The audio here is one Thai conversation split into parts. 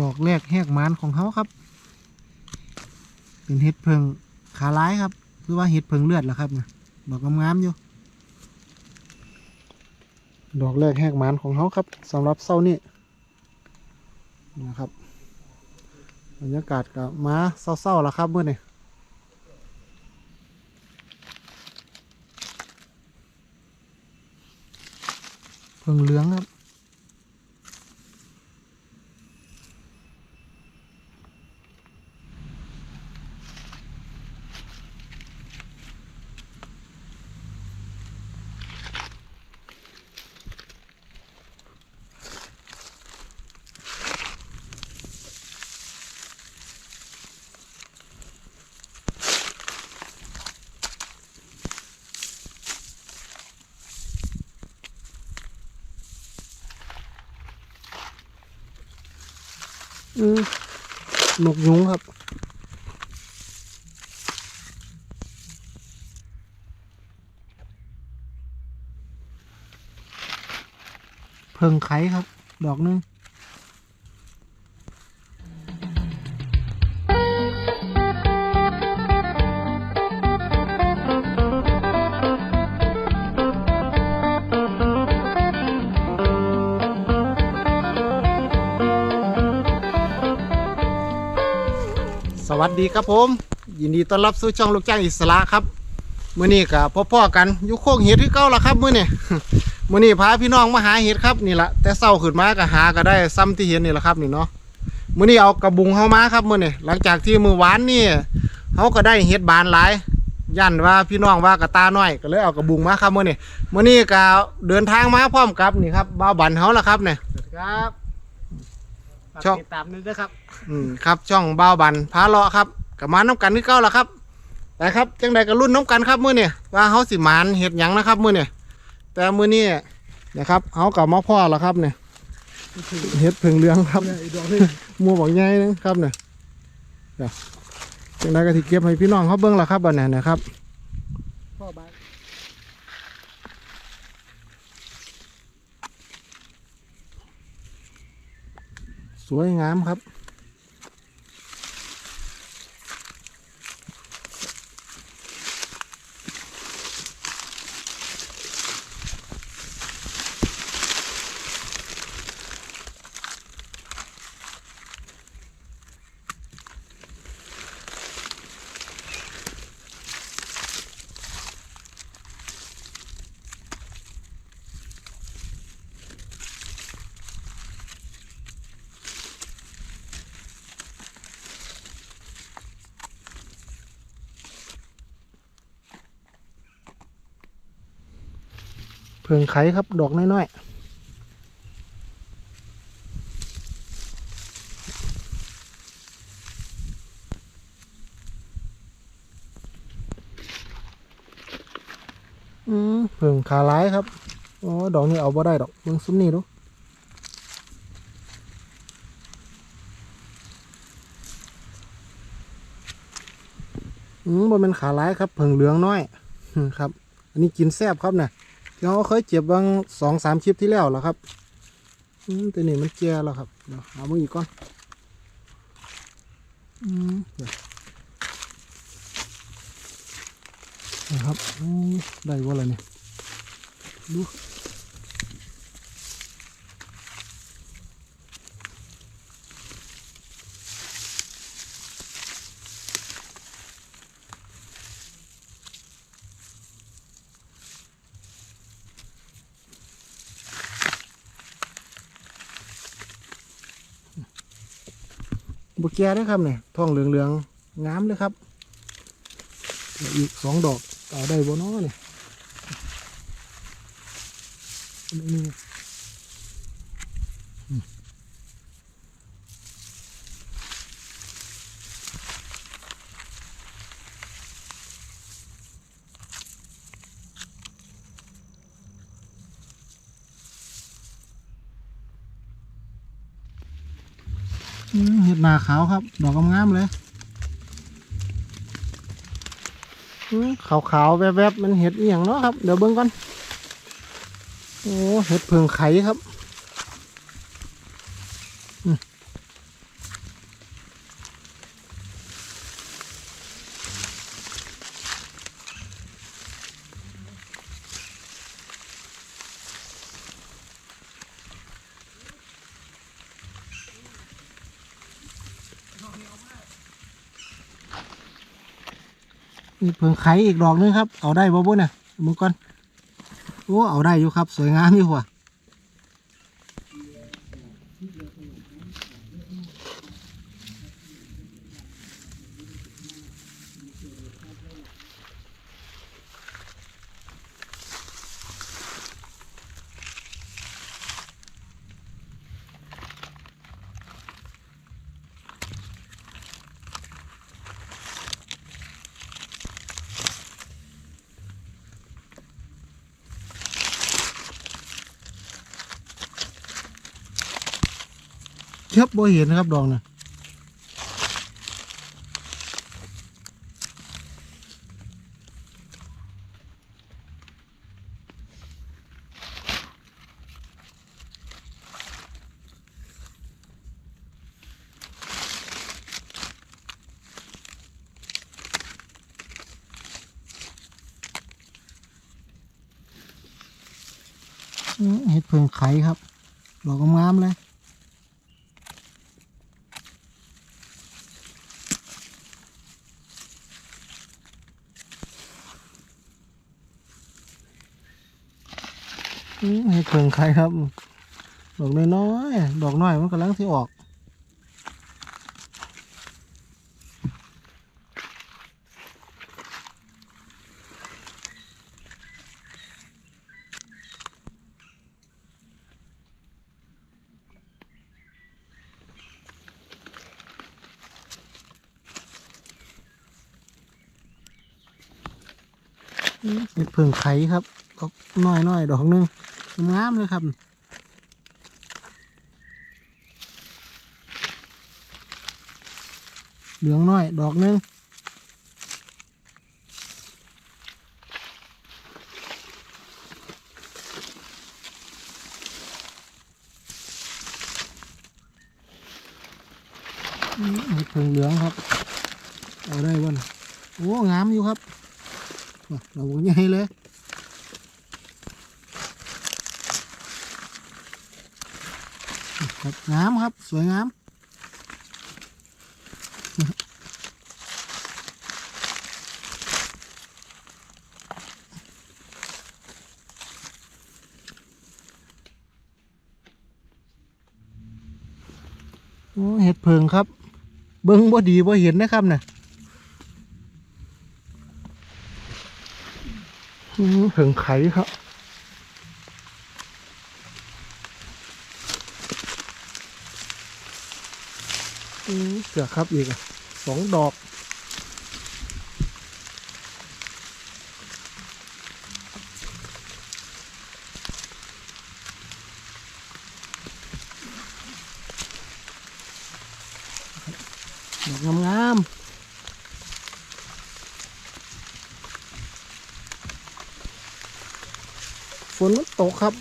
ดอกแรกแหกมานของเขาครับ เป็นเห็ดเพิงขาร้ายครับ หรือว่าเห็ดเพิงเลือดล่ะครับเนี่ยดอกงามๆอยู่ ดอกแรกแหกมานของเขาครับสำหรับเศร้านี่นะครับบรรยากาศกับม้าเศร้าๆแล้วครับเมื่อนี่เพิงเหลืองครับ หมกยุงครับ เพิงไข่ครับ ดอกหนึง วัสดีครับผม ยินดีต้อนรับสู่ช่องลูกจ้างอิสระครับมื้อนี้กับพ่อๆกันอยู่โคกเห็ดที่เก่าละครับมื้อนี้มื้อนี้พาพี่น้องมาหาเห็ดครับนี่แหละแต่เศร้าขึ้นมาก็หาก็ได้ซ้ำที่เห็นนี่แหละครับนี่เนาะมื้อนี้เอากระบุงเฮามาครับมื้อนี้หลังจากที่มื้อวานนี่เฮาก็ได้เห็ดบานหลายย่านว่าพี่น้องว่ากระตาน้อยก็เลยเอากระบุงมาครับมื้อนี้มื้อนี้ก็เดินทางมาพร้อมกับนี่ครับบ่าบันเฮาละครับเนี่ยครับ ช่อง ติดตามด้วยนะครับอืมครับช่องบ่าวบันพาเลาะครับกับมาน้ำกันคือเก่าละครับแต่ครับจังใดก็รุ่นน้ำกันครับมื้อนี่ว่าเฮาสิหมานเฮ็ดหยังนะครับมื้อนี่แต่มื้อนี้นะครับเฮากับมาพ่อละครับเนี่ยเฮ็ดผึ่งเหลืองครับ เนี่ยอีกดอกหนึงหมัวบอกใหญ่นะครับเนี่ยเดี๋ยวจังใดก็สิเก็บให้พี่น้องเขาเบิ่งละครับบัดนี้นะครับ พ่อบา สวยงามครับ เพิ่งไข่ครับ ดอกน้อยๆอืมเพิ่งขาร้ายครับ อ๋อ ดอกนี้เอาบ่ได้ดอกมึงซุ้มนี่ดูอืมบ่เป็นขาร้ายครับ เพิ่งเหลืองน้อย ครับ อันนี้กินแซ่บครับเนี่ย ที่เขาเคยเจ็บบางสองสามคลิปที่แล้วแล้วครับอืมแต่นี่มันแก่แล้วครับเดี๋ยวหาเบิ่งอีกก่อนอืมนะครับได้ว่าอะไรเนี่ยดู บุกแก่ด้วยครับเนี่ยท้องเหลืองๆงามเลยครับอีกสองดอกเอาได้บ่น้อเนี่ยนี่ เห็ดหนาขาวครับ ดอกงามๆเลยขาวขาวแวบๆ มันเห็ดอหย่างเนาะครับ เดี๋ยวเบิ่งก่อน โอ้ เห็ดเพิงไข่ครับ มีเพิ่งไข่อีกดอกนึงครับ เอาได้บ่บุเนี่ยมึงก่อนโอ้เอาได้อยู่ครับ สวยงามอยู่ว่ะ เทียบบ่เห็นนะครับ ดอกน่ะเห็ดเพิ่งไข่ครับดอกงามๆเลย ให้เพิ่งใครครับ ดอกน้อยๆดอกน้อยมันกำลังที่ออกเห็ดเพิ่งไข่ครับดอกน้อยๆดอกหนึง งามเลยครับเหลืองน้อย ดอกนึงอืมเพิ่งเหลืองครับ เอาได้บ่นโอ้ งามอยู่ครับว่ะดอกใหญ่เลย ครับงามครับ สวยงามเห็ดเพิงครับ เบิ้งบ่ดีบ่เห็นนะครับเนี่ยอื้อเพิงไข่ครับ อื ครับอีกสองดอก ดอกงามๆฝนมันตกครับ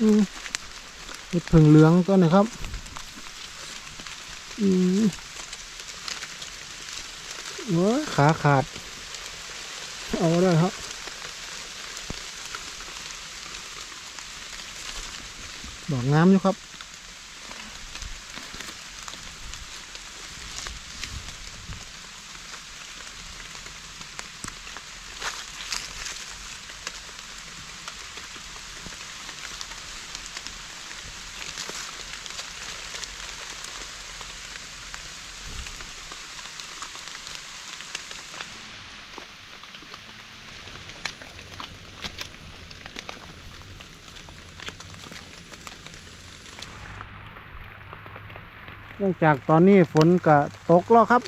อืมเห็ดผึ่งเหลืองก็นะครับ อืมโอ้ขาขาด เอาได้ครับดอกงามอยู่ครับ เนื่องจากตอนนี้ฝนก็ตกแล้วครับ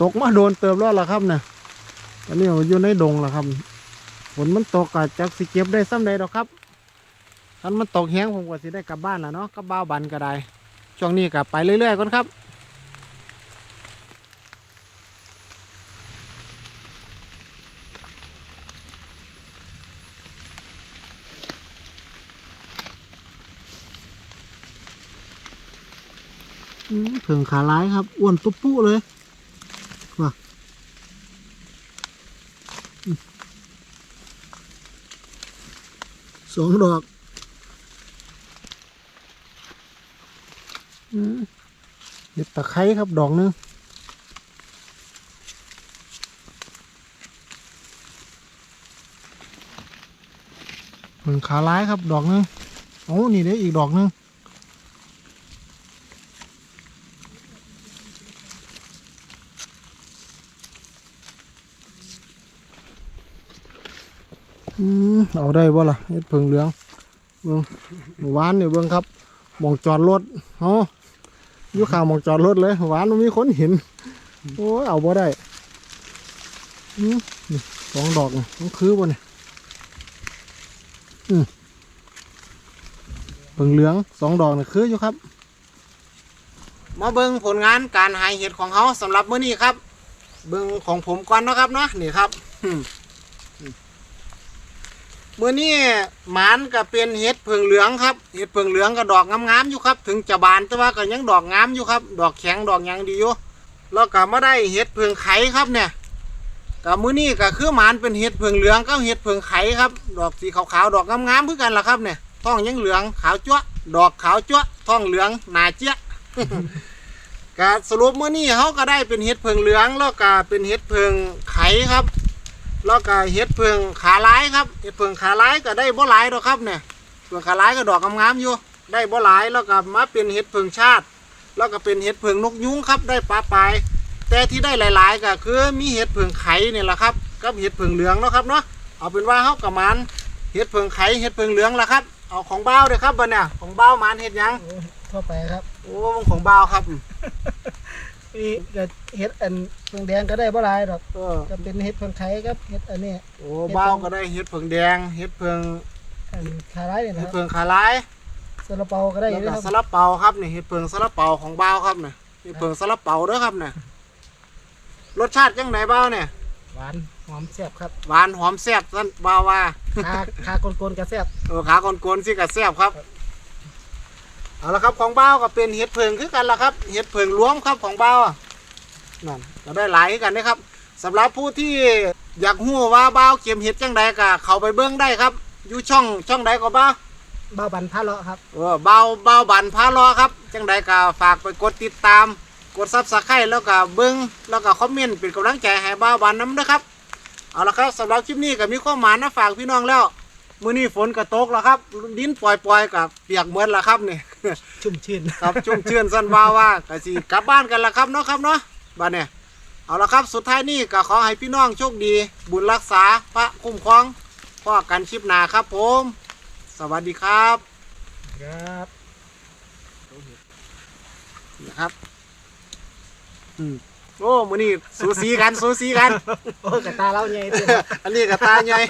ตกมาโดนเติมแล้วล่ะครับเนี่ยตอนนี้ผมอยู่ในดงแล้วครับ ฝนมันตกก็จักสิเก็บได้ซ้ำใดดอกครับถ้ามันตกแห้งผมก็สิได้กลับบ้านแล้วเนาะกลับบ้าบันก็ได้ช่วงนี้ก็ไปเรื่อยๆก่อนครับ เพิ่งขาร้ายครับ อ้วนตุ๊บปุ๊เลยว่ะสองดอกอืมเห็ดตะไคร้ครับดอกหนึงเพิ่งขาร้ายครับดอกหนึงโอ้นี่เด้อีกดอกหนึง อืม เอาได้บ่ล่ะเฮ็ดเพิงเหลืองเบิ่งหวานเนี่ยเบิ่งครับมองจอดรถเฮาอยู่ข้างหมองจอดรถเลยหวานมันมีคนเห็นโอ้ยเอาบ่ได้อสองดอกนี่ต้องคือบ่เนี่ยเพิงเหลืองสองดอกนี่คืออยู่ครับ มาเบิ่งผลงานการหายเห็ดของเขาสำหรับมื้อนี้ครับ เบิ่งของผมก่อนนะครับเนาะนี่ครับ มื่อนี้หมานก็เป็นเห็ดเพิงเหลืองครับเห็ดเพิงเหลืองก็ดอกงามๆอยู่ครับ ถึงจะบานแต่ว่าก็ยังดอกงามอยู่ครับ ดอกแข็งดอกยังดีอยู่แล้วก็มาได้เห็ดเพิงไข่ครับเนี่ยก็มื้อนี้ก็คือหมานเป็นเห็ดเพิงเหลืองกับเห็ดเพิงไข่ครับ ดอกสีขาวๆดอกงามๆคือกันล่ะครับเนี่ยท้องยังเหลืองขาวจั๊วดอกขาวจั๊วท้องเหลืองหนาเจี๊ยะก็สรุปมื้อนี้เขาก็ได้เป็นเห็ดเพิงเหลืองแล้วก็เป็นเห็ดเพิงไข่ครับ แล้วก็เห็ดเพิงขาลายครับเห็ดเพิงขาลายก็ได้บ่หลายดอกครับเนี่ยเพิงขาลายก็ดอกงามๆอยู่ ได้บ่หลายแล้วก็มาเป็นเห็ดเพิงชาติ แล้วก็เป็นเห็ดเพิงนกยุงครับได้ปลาปลายแต่ที่ได้หลาย ๆ ก็คือมีเห็ดเพิงไข่นี่แหละครับกับเห็ดเพิงเหลืองเนาะครับเนาะเอาเป็นว่าเฮากับมันเห็ดเพิงไข่เห็ดเพิงเหลืองละครับเอาของบ้าวเด้อครับบัดเนี่ยของบ้าวมันเห็ดหยังทั่วไปครับโอ้ของบ้าวครับ นี่ก็เห็ดอันเฟืองแดงก็ได้บ่หลายดอกเออก็เป็นเห็ดเฟืองไข่ครับเห็ดอันนี้โอ้บ้าวก็ได้เห็ดเพิงแดงเห็ดเพิงอันขาร้ายเนี่ยเห็นะดครับเพิงขาลายซาลาเปาก็ได้อแล้วยู่ก็นะคซารับลาเปาครับนี่เห็ดเพิงซาลาเปาของบ้าวครับเนี่ยเห็ดเพิงซาลาเปาเด้อครับเนี่ยรสชาติจังไหนบ้าวเนี่ย หวานหอมแซ่บครับหวานหอมแซ่บท่านบ้าวว่าคาคากลนๆก็แซ่บเออขาโกนๆสิกะแซ่บครับ เอาละครับของบ้าวก็เป็นเห็ดเพิงคือกันละครับเห็ดเพิงรวมครับของบ้าวอะนั่นก็ได้หลายคือกันนะครับสำหรับผู้ที่อยากหู้ว่าบ้าวเก็บเห็ดจังใดก็เข้าไปเบิ่งได้ครับอยู่ช่องช่องใดก็บ้าวบ้าวบันพะเลาะครับเออเบาเบาบันพารอครับจังใดก็ฝากไปกดติดตาม กดซับสไครต์แล้วก็เบิ้งแล้วก็คอมเมนต์เป็นกำลังใจให้เบาบันน้ำด้วยครับเอาละครับสำหรับคลิปนี้ก็มีข้อหมายนะฝากพี่น้องแล้วมื้อนี้ฝนก็ตกแล้วครับ ดินปล่อยๆกับเปียกเหมือนละครับนี่ ชุ่มชื่นครับชุ่มชื่นสั้นบาว่าก็สิกลับบ้านกันละครับเนาะครับเนาะบ้านเนี่ยเอาละครับสุดท้ายนี้ก็ขอให้พี่น้องโชคดี บุญรักษาพระคุ้มครองพ่อกันคลิปหน้าครับผม สวัสดีครับครับนะครับอืมโอ้มือนี่สูสีกันสูสีกัน โอ้ยกระตาเราใหญ่เต็มอันนี้กับตาใหญ่